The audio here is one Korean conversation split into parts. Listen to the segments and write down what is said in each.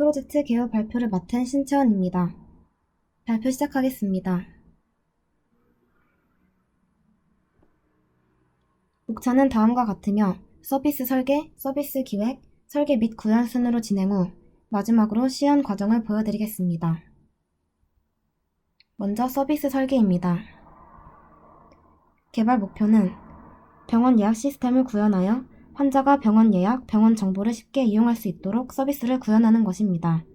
프로젝트 개요 발표를 맡은 신채원입니다. 발표 시작하겠습니다. 목차는 다음과 같으며 서비스 설계, 서비스 기획, 설계 및 구현 순으로 진행 후 마지막으로 시연 과정을 보여드리겠습니다. 먼저 서비스 설계입니다. 개발 목표는 병원 예약 시스템을 구현하여 환자가 병원 예약, 병원 정보를 쉽게 이용할 수 있도록 서비스를 구현하는 것입니다.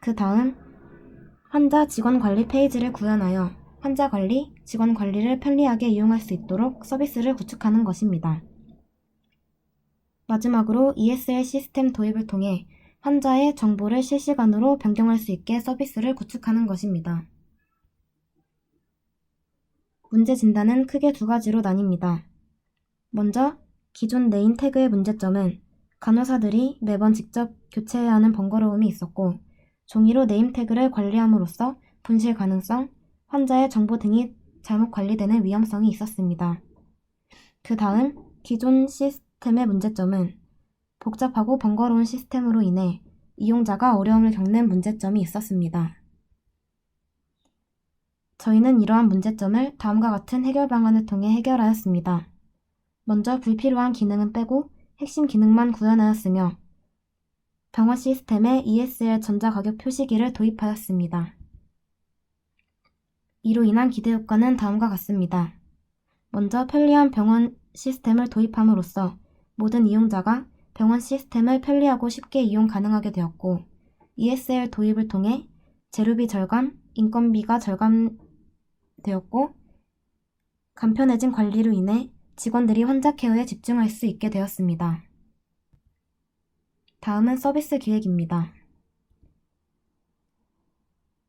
그 다음, 환자 직원 관리 페이지를 구현하여 환자 관리, 직원 관리를 편리하게 이용할 수 있도록 서비스를 구축하는 것입니다. 마지막으로 ESL 시스템 도입을 통해 환자의 정보를 실시간으로 변경할 수 있게 서비스를 구축하는 것입니다. 문제 진단은 크게 두 가지로 나뉩니다. 먼저, 기존 네임 태그의 문제점은 간호사들이 매번 직접 교체해야 하는 번거로움이 있었고, 종이로 네임 태그를 관리함으로써 분실 가능성, 환자의 정보 등이 잘못 관리되는 위험성이 있었습니다. 그 다음, 기존 시스템의 문제점은 복잡하고 번거로운 시스템으로 인해 이용자가 어려움을 겪는 문제점이 있었습니다. 저희는 이러한 문제점을 다음과 같은 해결 방안을 통해 해결하였습니다. 먼저 불필요한 기능은 빼고 핵심 기능만 구현하였으며 병원 시스템에 ESL 전자가격 표시기를 도입하였습니다. 이로 인한 기대 효과는 다음과 같습니다. 먼저 편리한 병원 시스템을 도입함으로써 모든 이용자가 병원 시스템을 편리하고 쉽게 이용 가능하게 되었고 ESL 도입을 통해 재료비 절감, 인건비가 절감되었고 간편해진 관리로 인해 직원들이 환자 케어에 집중할 수 있게 되었습니다. 다음은 서비스 기획입니다.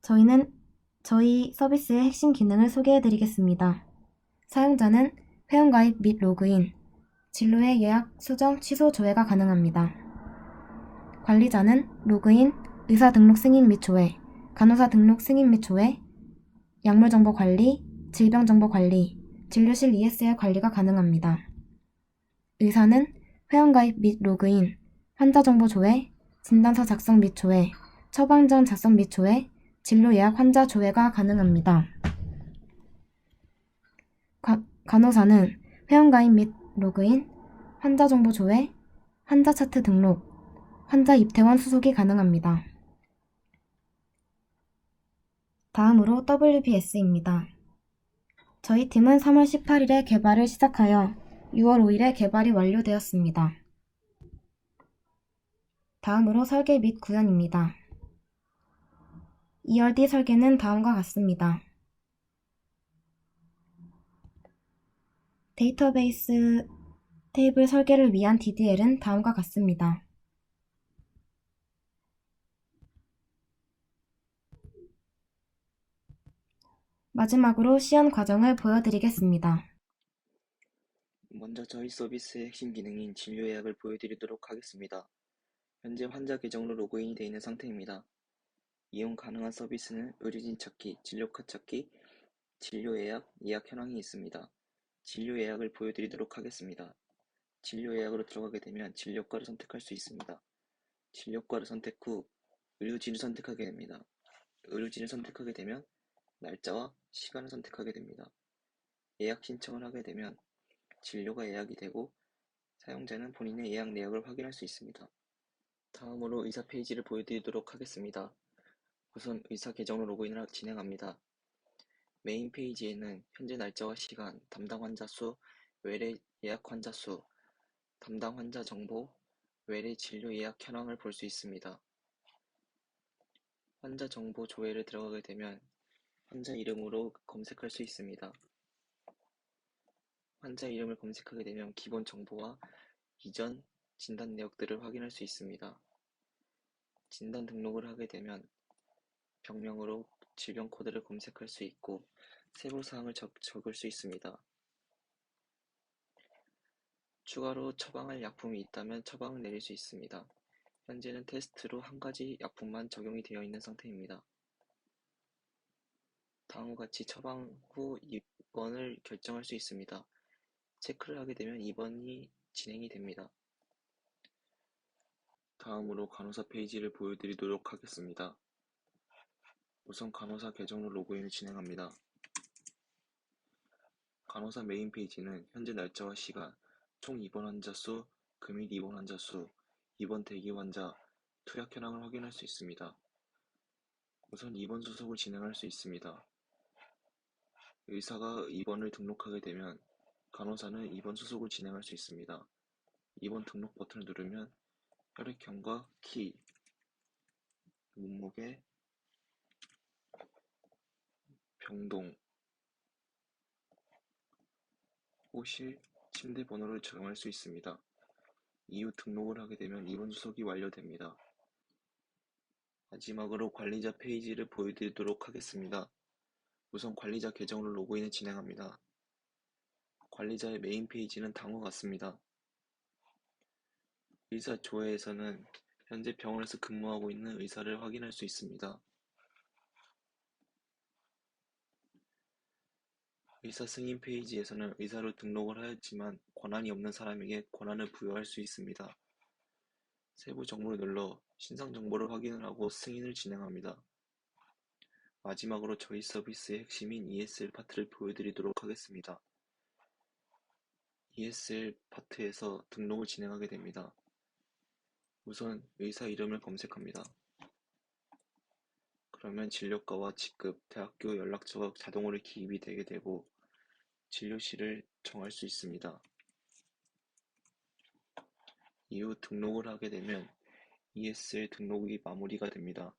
저희는 저희 서비스의 핵심 기능을 소개해 드리겠습니다. 사용자는 회원가입 및 로그인, 진로의 예약, 수정, 취소 조회가 가능합니다. 관리자는 로그인, 의사 등록 승인 및 조회, 간호사 등록 승인 및 조회, 약물 정보 관리, 질병 정보 관리, 진료실 ESL 관리가 가능합니다. 의사는 회원가입 및 로그인, 환자 정보 조회, 진단서 작성 및 조회, 처방전 작성 및 조회, 진료 예약 환자 조회가 가능합니다. 가- 간호사는 회원가입 및 로그인, 환자 정보 조회, 환자 차트 등록, 환자 입퇴원 수속이 가능합니다. 다음으로 WBS입니다. 저희 팀은 3월 18일에 개발을 시작하여 6월 5일에 개발이 완료되었습니다. 다음으로 설계 및 구현입니다. 2열 D 설계는 다음과 같습니다. 데이터베이스 테이블 설계를 위한 DDL은 다음과 같습니다. 마지막으로 시연 과정을 보여드리겠습니다. 먼저 저희 서비스의 핵심 기능인 진료 예약을 보여드리도록 하겠습니다. 현재 환자 계정으로 로그인이 되어 있는 상태입니다. 이용 가능한 서비스는 의료진 찾기, 진료카 찾기, 진료 예약, 예약 현황이 있습니다. 진료 예약을 보여드리도록 하겠습니다. 진료 예약으로 들어가게 되면 진료과를 선택할 수 있습니다. 진료과를 선택 후 의료진을 선택하게 됩니다. 의료진을 선택하게 되면 날짜와 시간을 선택하게 됩니다. 예약 신청을 하게 되면 진료가 예약이 되고 사용자는 본인의 예약 내역을 확인할 수 있습니다. 다음으로 의사 페이지를 보여드리도록 하겠습니다. 우선 의사 계정으로 로그인을 진행합니다. 메인 페이지에는 현재 날짜와 시간, 담당 환자 수, 외래 예약 환자 수, 담당 환자 정보, 외래 진료 예약 현황을 볼 수 있습니다. 환자 정보 조회를 들어가게 되면 환자 이름으로 검색할 수 있습니다. 환자 이름을 검색하게 되면 기본 정보와 이전 진단 내역들을 확인할 수 있습니다. 진단 등록을 하게 되면 병명으로 질병 코드를 검색할 수 있고 세부 사항을 적, 적을 수 있습니다. 추가로 처방할 약품이 있다면 처방을 내릴 수 있습니다. 현재는 테스트로 한 가지 약품만 적용이 되어 있는 상태입니다. 다음과 같이 처방 후 입원을 결정할 수 있습니다. 체크를 하게 되면 입원이 진행이 됩니다. 다음으로 간호사 페이지를 보여드리도록 하겠습니다. 우선 간호사 계정으로 로그인을 진행합니다. 간호사 메인 페이지는 현재 날짜와 시간, 총 입원 환자 수, 금일 입원 환자 수, 입원 대기 환자, 투약 현황을 확인할 수 있습니다. 우선 입원 수속을 진행할 수 있습니다. 의사가 입원을 등록하게 되면 간호사는 입원 수속을 진행할 수 있습니다. 입원 등록 버튼을 누르면 혈액형과 키, 몸무게, 병동, 호실, 침대 번호를 적용할 수 있습니다. 이후 등록을 하게 되면 입원 수속이 완료됩니다. 마지막으로 관리자 페이지를 보여드리도록 하겠습니다. 우선 관리자 계정으로 로그인을 진행합니다. 관리자의 메인 페이지는 다음과 같습니다. 의사 조회에서는 현재 병원에서 근무하고 있는 의사를 확인할 수 있습니다. 의사 승인 페이지에서는 의사로 등록을 하였지만 권한이 없는 사람에게 권한을 부여할 수 있습니다. 세부 정보를 눌러 신상 정보를 확인을 하고 승인을 진행합니다. 마지막으로 저희 서비스의 핵심인 ESL 파트를 보여드리도록 하겠습니다. ESL 파트에서 등록을 진행하게 됩니다. 우선 의사 이름을 검색합니다. 그러면 진료과와 직급, 대학교 연락처가 자동으로 기입이 되게 되고 진료실을 정할 수 있습니다. 이후 등록을 하게 되면 ESL 등록이 마무리가 됩니다.